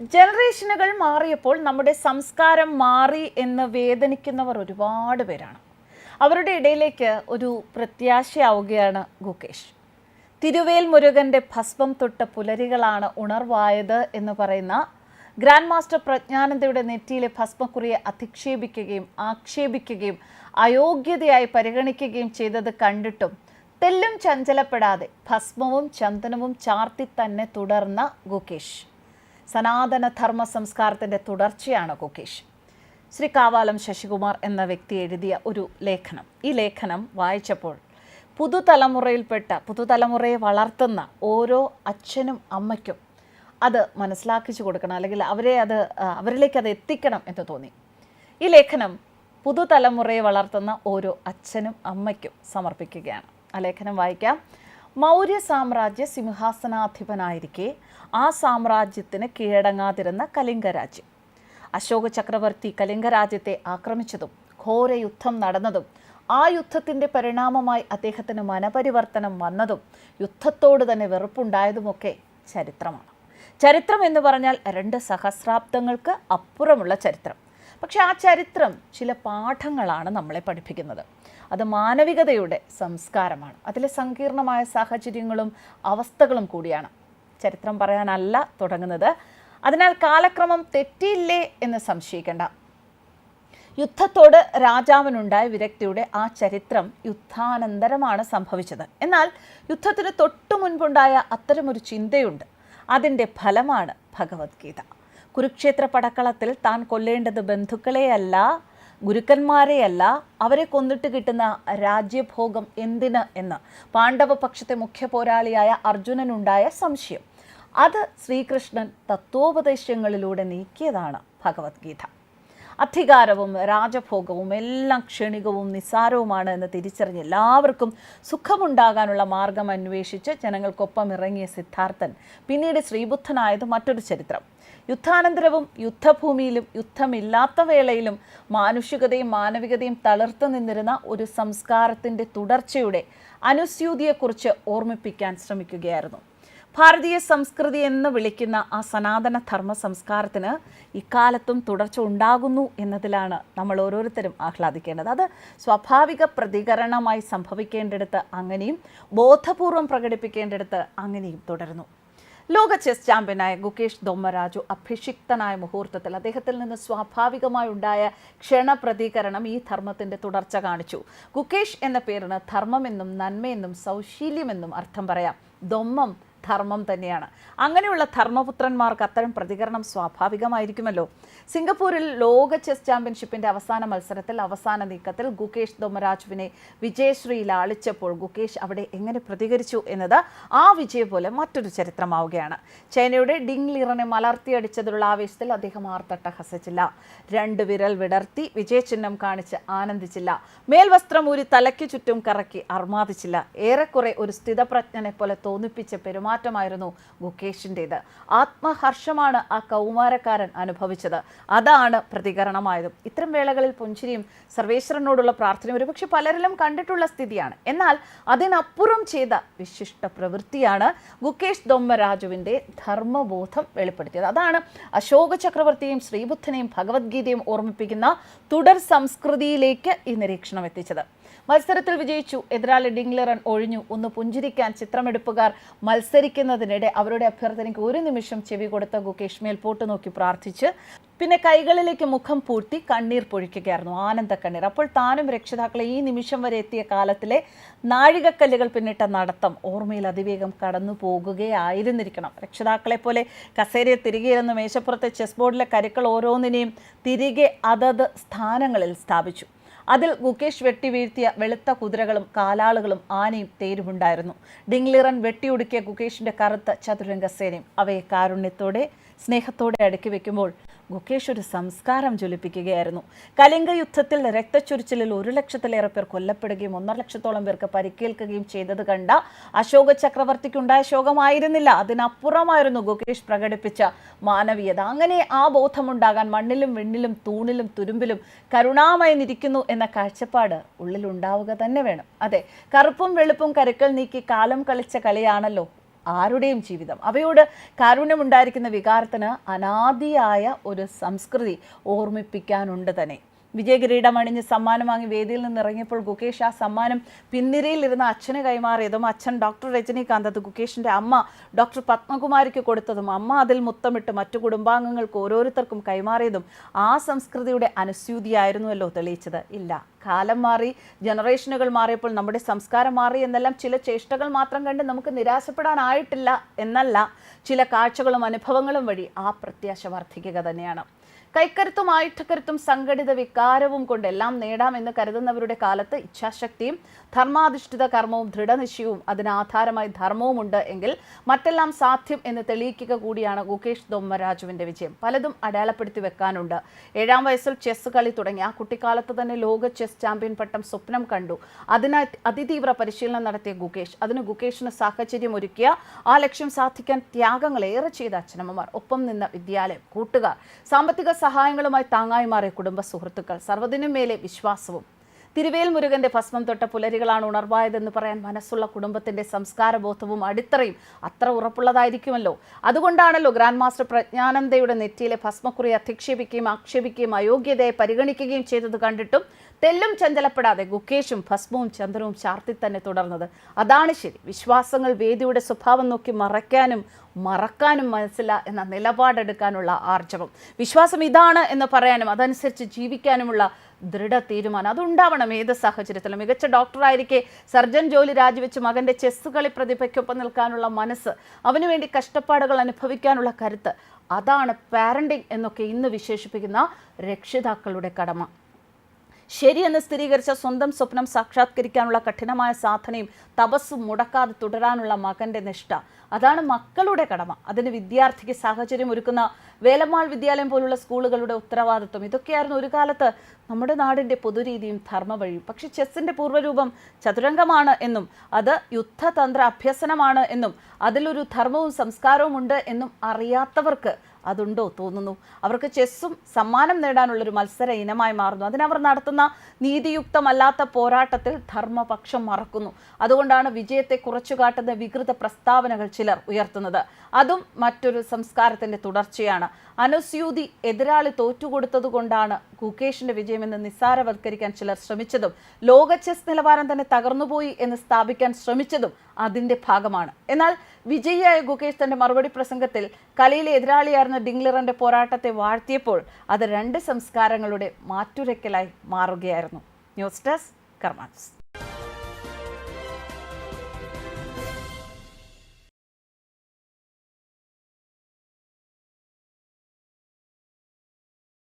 ജനറേഷനുകൾ മാറിയപ്പോൾ നമ്മുടെ സംസ്കാരം മാറി എന്ന് വേദനിക്കുന്നവർ ഒരുപാട് പേരാണ്. അവരുടെ ഇടയിലേക്ക് ഒരു പ്രത്യാശയാവുകയാണ് ഗുകേഷ്. തിരുവേൽ മുരുകന്റെ ഭസ്മം തൊട്ട പുലരികളാണ് ഉണർവായത് എന്ന് പറയുന്ന ഗ്രാൻഡ് മാസ്റ്റർ പ്രജ്ഞാനന്ദയുടെ നെറ്റിയിലെ ഭസ്മക്കുറിയെ അധിക്ഷേപിക്കുകയും ആക്ഷേപിക്കുകയും അയോഗ്യതയായി പരിഗണിക്കുകയും ചെയ്തത് കണ്ടിട്ടും തെല്ലും ചഞ്ചലപ്പെടാതെ ഭസ്മവും ചന്ദനവും ചാർത്തി തന്നെ തുടർന്ന ഗുകേഷ്. സനാതന ധർമ്മ സംസ്കാരത്തിന്റെ തുടർച്ചയാണ് കുകേഷ് ശ്രീ കാവാലം ശശികുമാർ എന്ന വ്യക്തി എഴുതിയ ഒരു ലേഖനം. ഈ ലേഖനം വായിച്ചപ്പോൾ പുതുതലമുറയിൽപ്പെട്ട പുതുതലമുറയെ വളർത്തുന്ന ഓരോ അച്ഛനും അമ്മയ്ക്കും അത് മനസ്സിലാക്കിച്ചു കൊടുക്കണം അല്ലെങ്കിൽ അവരെ അത് അവരിലേക്ക് അത് എത്തിക്കണം എന്ന് തോന്നി. ഈ ലേഖനം പുതുതലമുറയെ വളർത്തുന്ന ഓരോ അച്ഛനും അമ്മയ്ക്കും സമർപ്പിക്കുകയാണ്. ആ ലേഖനം വായിക്കാം. മൗര്യ സാമ്രാജ്യ സിംഹാസനാധിപനായിരിക്കെ ആ സാമ്രാജ്യത്തിന് കീഴടങ്ങാതിരുന്ന കലിംഗ രാജ്യം അശോക ചക്രവർത്തി കലിംഗ രാജ്യത്തെ ആക്രമിച്ചതും ഘോര യുദ്ധം നടന്നതും ആ യുദ്ധത്തിന്റെ പരിണാമമായി അദ്ദേഹത്തിന് മനപരിവർത്തനം വന്നതും യുദ്ധത്തോട് തന്നെ വെറുപ്പുണ്ടായതുമൊക്കെ ചരിത്രമാണ്. ചരിത്രം എന്ന് പറഞ്ഞാൽ രണ്ട് സഹസ്രാബ്ദങ്ങൾക്ക് അപ്പുറമുള്ള ചരിത്രം. പക്ഷെ ആ ചരിത്രം ചില പാഠങ്ങളാണ് നമ്മളെ പഠിപ്പിക്കുന്നത്. അത് മാനവികതയുടെ സംസ്കാരമാണ്. അതിലെ സങ്കീർണമായ സാഹചര്യങ്ങളും അവസ്ഥകളും കൂടിയാണ്. ചരിത്രം പറയാനല്ല തുടങ്ങുന്നത്. അതിനാൽ കാലക്രമം തെറ്റിയില്ലേ എന്ന് സംശയിക്കേണ്ട. യുദ്ധത്തോട് രാജാവിനുണ്ടായ വിരക്തിയുടെ ആ ചരിത്രം യുദ്ധാനന്തരമാണ് സംഭവിച്ചത്. എന്നാൽ യുദ്ധത്തിന് തൊട്ടു മുൻപുണ്ടായ അത്തരമൊരു ചിന്തയുണ്ട്. അതിന്റെ ഫലമാണ് ഭഗവത്ഗീത. കുരുക്ഷേത്ര പടക്കളത്തിൽ താൻ കൊല്ലേണ്ടത് ബന്ധുക്കളെയല്ല ഗുരുക്കന്മാരെയല്ല അവരെ കൊന്നിട്ട് കിട്ടുന്ന രാജ്യഭോഗം എന്തിന് എന്ന്. പാണ്ഡവപക്ഷത്തെ മുഖ്യ പോരാളിയായ അർജുനനുണ്ടായ സംശയം. അത് ശ്രീകൃഷ്ണൻ തത്വോപദേശങ്ങളിലൂടെ നീക്കിയതാണ് ഭഗവത്ഗീത. അധികാരവും രാജഭോഗവും എല്ലാം ക്ഷണികവും നിസ്സാരവുമാണ് എന്ന് തിരിച്ചറിഞ്ഞ് എല്ലാവർക്കും സുഖമുണ്ടാകാനുള്ള മാർഗം അന്വേഷിച്ച് ജനങ്ങൾക്കൊപ്പം ഇറങ്ങിയ സിദ്ധാർത്ഥൻ പിന്നീട് ശ്രീബുദ്ധനായത് മറ്റൊരു ചരിത്രം. യുദ്ധാനന്തരവും യുദ്ധഭൂമിയിലും യുദ്ധമില്ലാത്ത വേളയിലും മാനുഷികതയും മാനവികതയും തളർത്തു നിന്നിരുന്ന ഒരു സംസ്കാരത്തിന്റെ തുടർച്ചയുടെ അനുസ്യൂതിയെക്കുറിച്ച് ഓർമ്മിപ്പിക്കാൻ ശ്രമിക്കുകയായിരുന്നു. ഭാരതീയ സംസ്കൃതി എന്ന് വിളിക്കുന്ന ആ സനാതന ധർമ്മ സംസ്കാരത്തിന് ഇക്കാലത്തും തുടർച്ച ഉണ്ടാകുന്നു എന്നതിലാണ് നമ്മൾ ഓരോരുത്തരും ആഹ്ലാദിക്കേണ്ടത്. അത് സ്വാഭാവിക പ്രതികരണമായി സംഭവിക്കേണ്ടിടത്ത് അങ്ങനെയും ബോധപൂർവം പ്രകടിപ്പിക്കേണ്ടിടത്ത് അങ്ങനെയും തുടരുന്നു. ലോക ചെസ് ചാമ്പ്യനായ ഗുകേഷ് ദൊമ്മരാജു അഭിഷിക്തനായ മുഹൂർത്തത്തിൽ അദ്ദേഹത്തിൽ നിന്ന് സ്വാഭാവികമായി ഉണ്ടായ ക്ഷണപ്രതീകരണം ഈ ധർമ്മത്തിന്റെ തുടർച്ച കാണിച്ചു. ഗുകേഷ് എന്ന പേരിന് ധർമ്മമെന്നും നന്മയെന്നും സൗശീല്യമെന്നും അർത്ഥം പറയാം. ദൊമ്മം ധർമ്മം തന്നെയാണ്. അങ്ങനെയുള്ള ധർമ്മപുത്രന്മാർക്ക് അത്തരം പ്രതികരണം സ്വാഭാവികമായിരിക്കുമല്ലോ. സിംഗപ്പൂരിൽ ലോക ചെസ് ചാമ്പ്യൻഷിപ്പിന്റെ അവസാന മത്സരത്തിൽ അവസാന നീക്കത്തിൽ ഗുകേഷ് ദൊമരാജുവിനെ വിജയശ്രീയിൽ ആളിച്ചപ്പോൾ ഗുകേഷ് അവിടെ എങ്ങനെ പ്രതികരിച്ചു എന്നത് ആ വിജയം പോലെ മറ്റൊരു ചരിത്രമാവുകയാണ്. ചൈനയുടെ ഡിങ് ലിറനെ മലർത്തിയടിച്ചതിലുള്ള ആവേശത്തിൽ അദ്ദേഹം ആർത്തട്ട ഹസിച്ചില്ല. രണ്ട് വിരൽ വിടർത്തി വിജയചിഹ്നം കാണിച്ച് ആനന്ദിച്ചില്ല. മേൽവസ്ത്രം ഒരു തലയ്ക്ക് ചുറ്റും കറക്കി അർമാദിച്ചില്ല. ഏറെക്കുറെ ഒരു സ്ഥിതപ്രജ്ഞനെ പോലെ തോന്നിപ്പിച്ച പെരുമാറ്റമായിരുന്നു ഗുകേഷിന്റെത് ആത്മഹർഷമാണ് ആ കൗമാരക്കാരൻ അനുഭവിച്ചത്. അതാണ് പ്രതികരണമായതും. ഇത്തരം വേളകളിൽ പുഞ്ചിരിയും സർവേശ്വരനോടുള്ള പ്രാർത്ഥനയും ഒരുപക്ഷെ പലരിലും കണ്ടിട്ടുള്ള സ്ഥിതിയാണ്. എന്നാൽ അതിനപ്പുറം ചെയ്ത വിശിഷ്ട പ്രവൃത്തിയാണ് ഗുക്കേഷ് ദൊമ്മരാജുവിന്റെ ധർമ്മബോധം വെളിപ്പെടുത്തിയത്. അതാണ് അശോക ചക്രവർത്തിയും ശ്രീബുദ്ധനെയും ഭഗവത്ഗീതയും ഓർമ്മിപ്പിക്കുന്ന തുടർ സംസ്കൃതിയിലേക്ക് ഈ നിരീക്ഷണം എത്തിച്ചത്. മത്സരത്തിൽ വിജയിച്ചു. എതിരാളി ഡിംഗ്ലറൻ ഒഴിഞ്ഞു. ഒന്ന് പുഞ്ചിരിക്കാൻ ചിത്രമെടുപ്പുകാർ മത്സരിക്കുന്നതിനിടെ അവരുടെ അഭ്യർത്ഥനയ്ക്ക് ഒരു നിമിഷം ചെവി കൊടുത്ത ഗുകേഷ് മേൽപോട്ട് നോക്കി പ്രാർത്ഥിച്ച് പിന്നെ കൈകളിലേക്ക് മുഖം പൂട്ടി കണ്ണീർ പൊഴിക്കുകയായിരുന്നു ആനന്ദ കണ്ണീർ. അപ്പോൾ താനും രക്ഷിതാക്കളെ ഈ നിമിഷം വരെ എത്തിയ കാലത്തിലെ നാഴികക്കല്ലുകൾ പിന്നിട്ട നടത്തം ഓർമ്മയിൽ അതിവേഗം കടന്നു പോകുകയായിരുന്നിരിക്കണം. രക്ഷിതാക്കളെ പോലെ കസേരയിൽ തിരികെ ഇരുന്ന് മേശപ്പുറത്തെ ചെസ് ബോർഡിലെ കരുക്കൾ ഓരോന്നിനെയും തിരികെ അതത് സ്ഥാനങ്ങളിൽ സ്ഥാപിച്ചു. അതിൽ ഗുകേഷ് വെട്ടി വീഴ്ത്തിയ വെളുത്ത കുതിരകളും കാലാളുകളും ആനയും തേരുമുണ്ടായിരുന്നു. ഡിംഗ്ലിറൻ വെട്ടിയൊടുക്കിയ ഗുകേഷിന്റെ കറുത്ത ചതുരംഗസേനയും അവയെ കാരുണ്യത്തോടെ സ്നേഹത്തോടെ അടുക്കി വെക്കുമ്പോൾ ഗുകേഷ് ഒരു സംസ്കാരം ജ്വലിപ്പിക്കുകയായിരുന്നു. കലിംഗ യുദ്ധത്തിൽ രക്തച്ചൊരിച്ചിലിൽ ഒരു ലക്ഷത്തിലേറെ പേർ കൊല്ലപ്പെടുകയും ഒന്നര ലക്ഷത്തോളം പേർക്ക് പരിക്കേൽക്കുകയും ചെയ്തത് കണ്ട അശോക ചക്രവർത്തിക്കുണ്ടായ ശോകമായിരുന്നില്ല. അതിനപ്പുറമായിരുന്നു ഗുകേഷ് പ്രകടിപ്പിച്ച മാനവീയത. അങ്ങനെ ആ ബോധമുണ്ടാകാൻ മണ്ണിലും വെണ്ണിലും തൂണിലും തുരുമ്പിലും കരുണാമയനിരിക്കുന്നു എന്ന കാഴ്ചപ്പാട് ഉള്ളിലുണ്ടാവുക തന്നെ വേണം. അതെ കറുപ്പും വെളുപ്പും കരുക്കൾ നീക്കി കാലം കളിച്ച കളിയാണല്ലോ ആരുടെയും ജീവിതം. അവയോട് കാരുണ്യമുണ്ടായിരിക്കുന്ന വികാരത്തിന് അനാദിയായ ഒരു സംസ്കൃതി ഓർമ്മിപ്പിക്കാനുണ്ട് തന്നെ. വിജയകിരീടം അണിഞ്ഞ് സമ്മാനം വാങ്ങി വേദിയിൽ നിന്ന് ഇറങ്ങിയപ്പോൾ ഗുകേഷ് ആ സമ്മാനം പിന്നിരയിലിരുന്ന അച്ഛന് കൈമാറിയതും അച്ഛൻ ഡോക്ടർ രജനീകാന്ത് അത് ഗുകേഷിന്റെ അമ്മ ഡോക്ടർ പത്മകുമാരിക്ക് കൊടുത്തതും അമ്മ അതിൽ മുത്തമിട്ട് മറ്റു കുടുംബാംഗങ്ങൾക്ക് ഓരോരുത്തർക്കും കൈമാറിയതും ആ സംസ്കൃതിയുടെ അനുസ്യൂതിയായിരുന്നുവല്ലോ തെളിയിച്ചത്. ഇല്ല കാലം മാറി ജനറേഷനുകൾ മാറിയപ്പോൾ നമ്മുടെ സംസ്കാരം മാറി എന്നെല്ലാം ചില ചേഷ്ടകൾ മാത്രം കണ്ട് നമുക്ക് നിരാശപ്പെടാനായിട്ടില്ല എന്നല്ല ചില കാഴ്ചകളും അനുഭവങ്ങളും വഴി ആ പ്രത്യാശ വർദ്ധിക്കുക തന്നെയാണ്. കൈക്കരുത്തും ആയുധക്കരുത്തും സംഘടിത വികാരവും കൊണ്ട് എല്ലാം നേടാമെന്ന് കരുതുന്നവരുടെ കാലത്ത് ഇച്ഛാശക്തിയും ധർമാധിഷ്ഠിത കർമ്മവും ദൃഢനിശ്ചയവും അതിനാധാരമായി ധർമ്മവും ഉണ്ട് എങ്കിൽ മറ്റെല്ലാം സാധ്യം എന്ന് തെളിയിക്കുക കൂടിയാണ് ഗുകേഷ് ദൊമ്മരാജുവിന്റെ വിജയം. പലതും അടയാളപ്പെടുത്തി വെക്കാനുണ്ട്. ഏഴാം വയസ്സിൽ ചെസ് കളി തുടങ്ങി. ആ കുട്ടിക്കാലത്ത് തന്നെ ലോക ചെസ് ചാമ്പ്യൻ പട്ടം സ്വപ്നം കണ്ടു. അതിനായി അതിതീവ്ര പരിശീലനം നടത്തിയ ഗുകേഷ് അതിന് ഗുകേഷിന് സാഹചര്യം ഒരുക്കിയ ആ ലക്ഷ്യം സാധിക്കാൻ ത്യാഗങ്ങൾ ഏറെ ചെയ്ത അച്ഛനമ്മമാർ. ഒപ്പം നിന്ന വിദ്യാലയം കൂട്ടുകാർ സാമ്പത്തിക സഹായങ്ങളുമായി താങ്ങായി മാറിയ കുടുംബ സുഹൃത്തുക്കൾ സർവതിനും മേലെ വിശ്വാസവും തിരുവേൽ മുരുകന്റെ ഭസ്മം തൊട്ട പുലരികളാണ് ഉണർവായതെന്ന് പറയാൻ മനസ്സുള്ള കുടുംബത്തിന്റെ സംസ്കാരബോധവും അടിത്തറയും അത്ര ഉറപ്പുള്ളതായിരിക്കുമല്ലോ. അതുകൊണ്ടാണല്ലോ ഗ്രാൻഡ് മാസ്റ്റർ പ്രജ്ഞാനന്ദയുടെ നെറ്റിയിലെ ഭസ്മക്കുറി അധിക്ഷേപിക്കുകയും ആക്ഷേപിക്കുകയും അയോഗ്യതയെ പരിഗണിക്കുകയും ചെയ്തത് കണ്ടിട്ടും തെല്ലും ചഞ്ചലപ്പെടാതെ ഗുക്കേഷും ഭസ്മവും ചന്ദ്രവും ചാർത്തി തന്നെ തുടർന്നത്. അതാണ് ശരി. വിശ്വാസങ്ങൾ വേദിയുടെ സ്വഭാവം നോക്കി മറയ്ക്കാനും മറക്കാനും മനസ്സില്ല എന്ന നിലപാടെടുക്കാനുള്ള ആർജവം. വിശ്വാസം ഇതാണ് എന്ന് പറയാനും അതനുസരിച്ച് ജീവിക്കാനുമുള്ള ദൃഢ തീരുമാനം അതുണ്ടാവണം ഏത് സാഹചര്യത്തിലും. മികച്ച ഡോക്ടറായിരിക്കെ സർജൻ ജോലി രാജിവെച്ച് മകന്റെ ചെസ് കളി പ്രതിഭയ്ക്കൊപ്പം നിൽക്കാനുള്ള മനസ്സ് അവനുവേണ്ടി കഷ്ടപ്പാടുകൾ അനുഭവിക്കാനുള്ള കരുത്ത് അതാണ് പാരന്റിങ് എന്നൊക്കെ ഇന്ന് വിശേഷിപ്പിക്കുന്ന രക്ഷിതാക്കളുടെ കടമ. ശരിയെന്ന് സ്ഥിരീകരിച്ച സ്വന്തം സ്വപ്നം സാക്ഷാത്കരിക്കാനുള്ള കഠിനമായ സാധനയും തപസ്സും മുടക്കാതെ തുടരാനുള്ള മകന്റെ നിഷ്ഠ. അതാണ് മക്കളുടെ കടമ. അതിന് വിദ്യാർത്ഥിക്ക് സാഹചര്യം ഒരുക്കുന്ന വേലമാൾ വിദ്യാലയം പോലുള്ള സ്കൂളുകളുടെ ഉത്തരവാദിത്വം. ഇതൊക്കെയായിരുന്നു ഒരു കാലത്ത് നമ്മുടെ നാടിന്റെ പൊതുരീതിയും ധർമ്മവഴിയും. പക്ഷെ ചെസ്സിന്റെ പൂർവരൂപം ചതുരംഗമാണ് എന്നും അത് യുദ്ധതന്ത്ര അഭ്യസനമാണ് എന്നും അതിലൊരു ധർമ്മവും സംസ്കാരവും ഉണ്ട് എന്നും അറിയാത്തവർക്ക് അതുണ്ടോ തോന്നുന്നു. അവർക്ക് ചെസ്സും സമ്മാനം നേടാനുള്ളൊരു മത്സര ഇനമായി മാറുന്നു. അതിനവർ നടത്തുന്ന നീതിയുക്തമല്ലാത്ത പോരാട്ടത്തിൽ ധർമ്മപക്ഷം മറക്കുന്നു. അതുകൊണ്ടാണ് വിജയത്തെ കുറച്ചു കാട്ടുന്ന വികൃത പ്രസ്താവനകൾ ചിലർ ഉയർത്തുന്നത്. അതും മറ്റൊരു സംസ്കാരത്തിന്റെ തുടർച്ചയാണ്. അനുസ്യൂതി എതിരാളി തോറ്റുകൊടുത്തത് കൊണ്ടാണ് കുക്കേഷിന്റെ വിജയമെന്ന് നിസ്സാരവൽക്കരിക്കാൻ ചിലർ ശ്രമിച്ചതും ലോക ചെസ് നിലവാരം തന്നെ തകർന്നുപോയി എന്ന് സ്ഥാപിക്കാൻ ശ്രമിച്ചതും അതിന്റെ ഭാഗമാണ്. എന്നാൽ വിജയിയായ ഗുകേഷ് തന്റെ മറുപടി പ്രസംഗത്തിൽ കലയിലെ എതിരാളിയായിരുന്ന ഡിംഗ്ലറിന്റെ പോരാട്ടത്തെ വാഴ്ത്തിയപ്പോൾ അത് രണ്ട് സംസ്കാരങ്ങളുടെ മാറ്റുരയ്ക്കലായി മാറുകയായിരുന്നു. News desk കർമാൻസ്